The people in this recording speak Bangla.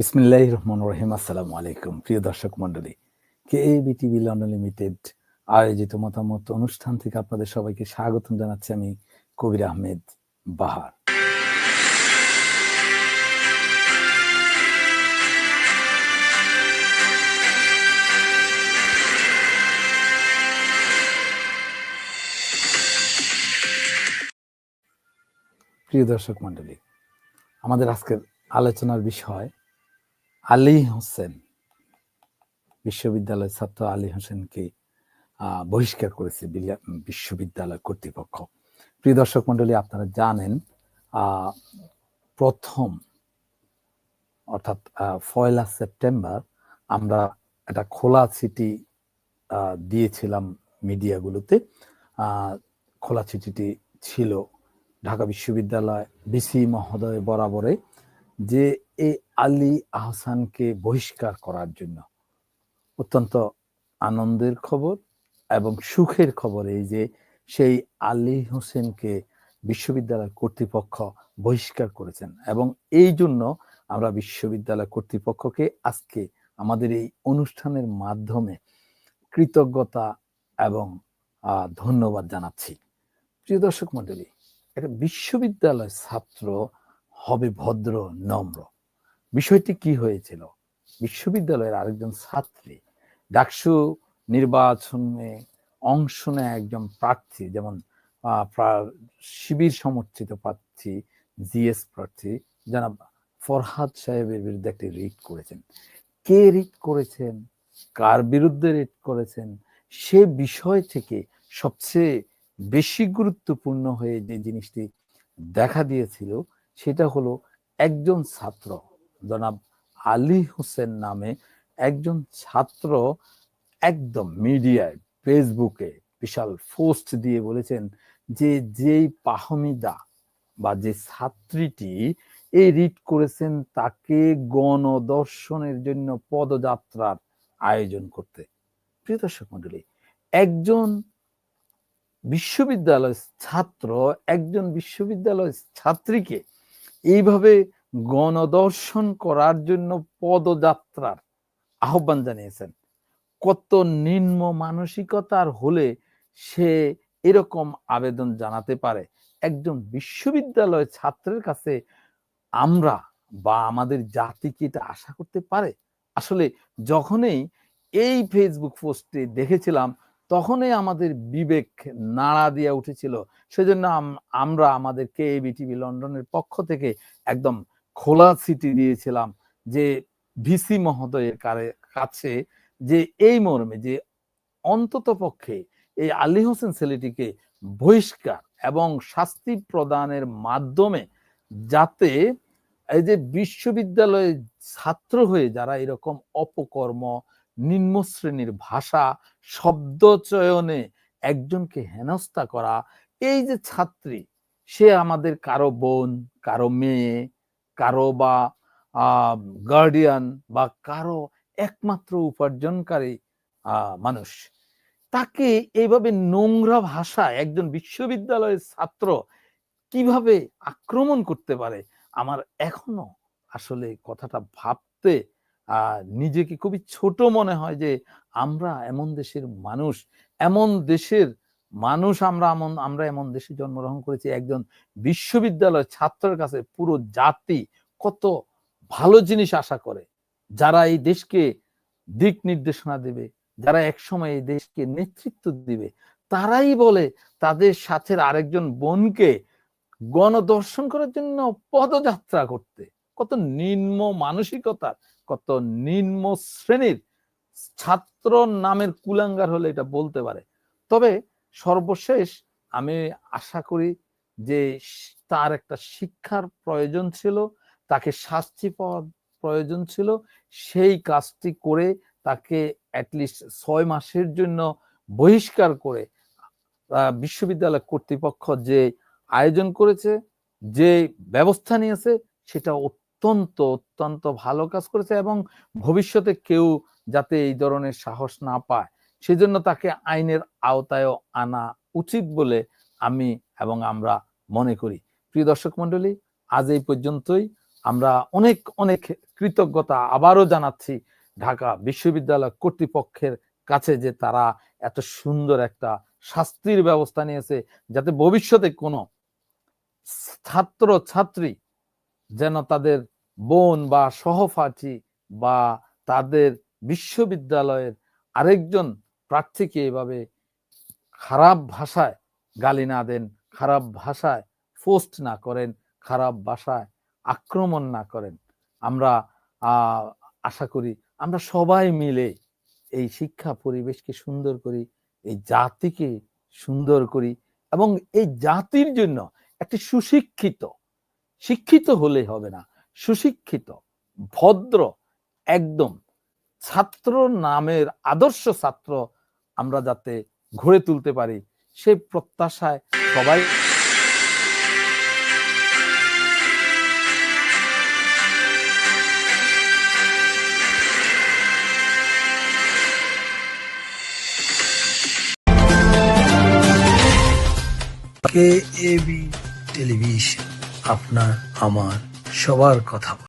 বিসমিল্লাহ রহমান রহিম। আসসালামু আলাইকুম, প্রিয় দর্শক মন্ডলী কে বিটিভি লন্ডন লিমিটেড আয়োজিত মতামত অনুষ্ঠান থেকে আপনাদের সবাইকে স্বাগতম জানাচ্ছি আমি কবির আহমেদ বাহার। প্রিয় দর্শক মন্ডলী আমাদের আজকের আলোচনার বিষয় আলী হোসেন, বিশ্ববিদ্যালয়ের ছাত্র আলী হোসেনকে বহিষ্কার করেছে বিশ্ববিদ্যালয় কর্তৃপক্ষ। প্রিয় দর্শক মন্ডলী আপনারা জানেন প্রথম, অর্থাৎ পয়লা সেপ্টেম্বর আমরা একটা খোলা চিঠি দিয়েছিলাম মিডিয়াগুলোতে। খোলা চিঠিটি ছিল ঢাকা বিশ্ববিদ্যালয় বিসি মহোদয় বরাবরে যে এই আলী আহসানকে বহিষ্কার করার জন্য। অত্যন্ত আনন্দের খবর এবং সুখের খবর এই যে, সেই আলী হোসেনকে বিশ্ববিদ্যালয় কর্তৃপক্ষ বহিষ্কার করেছেন এবং এই জন্য আমরা বিশ্ববিদ্যালয় কর্তৃপক্ষকে আজকে আমাদের এই অনুষ্ঠানের মাধ্যমে কৃতজ্ঞতা এবং ধন্যবাদ জানাচ্ছি। প্রিয় দর্শক মন্ডলী একটা বিশ্ববিদ্যালয় ছাত্র হবে ভদ্র, নম্র। বিষয়টি কি হয়েছিল? বিশ্ববিদ্যালয়ের আরেকজন ছাত্রী, ডাকসু নির্বাচনে অংশ নেয় একজন প্রার্থী, যেমন শিবির সমর্থিত প্রার্থী, জিএস প্রার্থী, জানাব ফরহাদ সাহেবের বিরুদ্ধে একটি রিট করেছেন। কে রিট করেছেন? কার বিরুদ্ধে রিট করেছেন? সে বিষয় থেকে সবচেয়ে বেশি গুরুত্বপূর্ণ হয়ে যে জিনিসটি দেখা দিয়েছিল, সেটা হলো একজন ছাত্র জনাব আলী হোসেন নামে একজন ছাত্র একদম মিডিয়ায়, ফেসবুকে বিশাল পোস্ট দিয়ে বলেছেন যে যেই পাহমিদা বা যে ছাত্রীটি এই রিট করেছেন তাকে গণদর্শনের জন্য পদযাত্রার আয়োজন করতে। প্রিয় দর্শক মন্ডলী একজন বিশ্ববিদ্যালয় ছাত্র, একজন বিশ্ববিদ্যালয় ছাত্রীকে এইভাবে গণদর্শন করার জন্য পদযাত্রার আহ্বান জানিয়েছেন। কত নিম্ন মানসিকতার হলে সে এরকম আবেদন জানাতে পারে? একজন বিশ্ববিদ্যালয় ছাত্রের কাছে আমরা বা আমাদের জাতি কি এটা আশা করতে পারে? আসলে যখনই এই ফেসবুক পোস্টে দেখেছিলাম, তখনই আমাদের বিবেক নাড়া দিয়ে উঠেছিল। সেজন্য আমরা আমাদের কে বিটিভি লন্ডনের পক্ষ থেকে একদম খোলা সিটি দিয়েছিলাম যে ভিসি মহোদয়ের কাছে যে এই মর্মে যে অন্তত পক্ষে এই আলী হোসেন ছেলেটিকে বহিষ্কার এবং শাস্তি প্রদানের মাধ্যমে যাতে এই যে বিশ্ববিদ্যালয়ে ছাত্র হয়ে যারা এরকম অপকর্ম, নিম্ন শ্রেণির ভাষা, শব্দ চয়নে একজনকে হেনস্থা করা, এই যে ছাত্রী, সে আমাদের কারও বোন, কারও মেয়ে কারও বা গার্ডিয়ান বা কারও একমাত্র উপার্জনকারী মানুষ। তাকে এইভাবে নোংরা ভাষা একজন বিশ্ববিদ্যালয়ের ছাত্র কীভাবে আক্রমণ করতে পারে, আমার এখনও আসলে কথাটা ভাবতে নিজেকে খুবই ছোট মনে হয় যে আমরা এমন দেশের মানুষ, এমন দেশের মানুষ আমরা এমন আমরা এমন দেশে জন্মগ্রহণ করেছি, একজন বিশ্ববিদ্যালয় ছাত্রের কাছে পুরো জাতি কত ভালো জিনিস আশা করে। যারা এই দেশকে দিক নির্দেশনা দেবে, যারা একসময় এই দেশকে নেতৃত্ব দিবে, তারাই বলে তাদের সাথে আরেকজন বোনকে গণদর্শন করার জন্য পদযাত্রা করতে। কত নিম্ন মানসিকতার কত নিম্ন শ্রেণির ছাত্র নামের কুলাঙ্গার হলে এটা বলতে পারে। তবে সর্বশেষ আমি আশা করি যে তার একটা শিক্ষার প্রয়োজন ছিল, তাকে শাস্তি পাওয়ার প্রয়োজন ছিল, সেই কাজটি করে তাকে অ্যাটলিস্ট ছয় মাসের জন্য বহিষ্কার করে বিশ্ববিদ্যালয় কর্তৃপক্ষ যে আয়োজন করেছে, যে ব্যবস্থা নিয়েছে, সেটা অত্যন্ত অত্যন্ত ভালো কাজ করেছে এবং ভবিষ্যতে কেউ যাতে এই ধরনের সাহস না পায়। সেজন্য তাকে আইনের আওতায়ও আনা উচিত বলে আমি এবং আমরা মনে করি। প্রিয় দর্শক মন্ডলী আজ এই পর্যন্তই। আমরা অনেক অনেক কৃতজ্ঞতা আবারও জানাচ্ছি ঢাকা বিশ্ববিদ্যালয় কর্তৃপক্ষের কাছে যে তারা এত সুন্দর একটা শাস্তির ব্যবস্থা নিয়েছে যাতে ভবিষ্যতে কোনো ছাত্র, ছাত্রী যেন তাদের বোন বা সহপাঠী বা তাদের বিশ্ববিদ্যালয়ের আরেকজন প্রার্থীকে এভাবে খারাপ ভাষায় গালি না দেন, খারাপ ভাষায় পোস্ট না করেন, খারাপ ভাষায় আক্রমণ না করেন। আমরা আশা করি আমরা সবাই মিলে এই শিক্ষা পরিবেশকে সুন্দর করি, এই জাতিকে সুন্দর করি এবং এই জাতির জন্য একটি সুশিক্ষিত, শিক্ষিত হলে হবে না, সুশিক্ষিত, ভদ্র, একদম ছাত্র নামের আদর্শ ছাত্র আমরা যাতে গড়ে তুলতে পারি, সেই প্রত্যাশায় সবাই কে এবি টেলিভিশন আপনার, আমার, সবার কথা।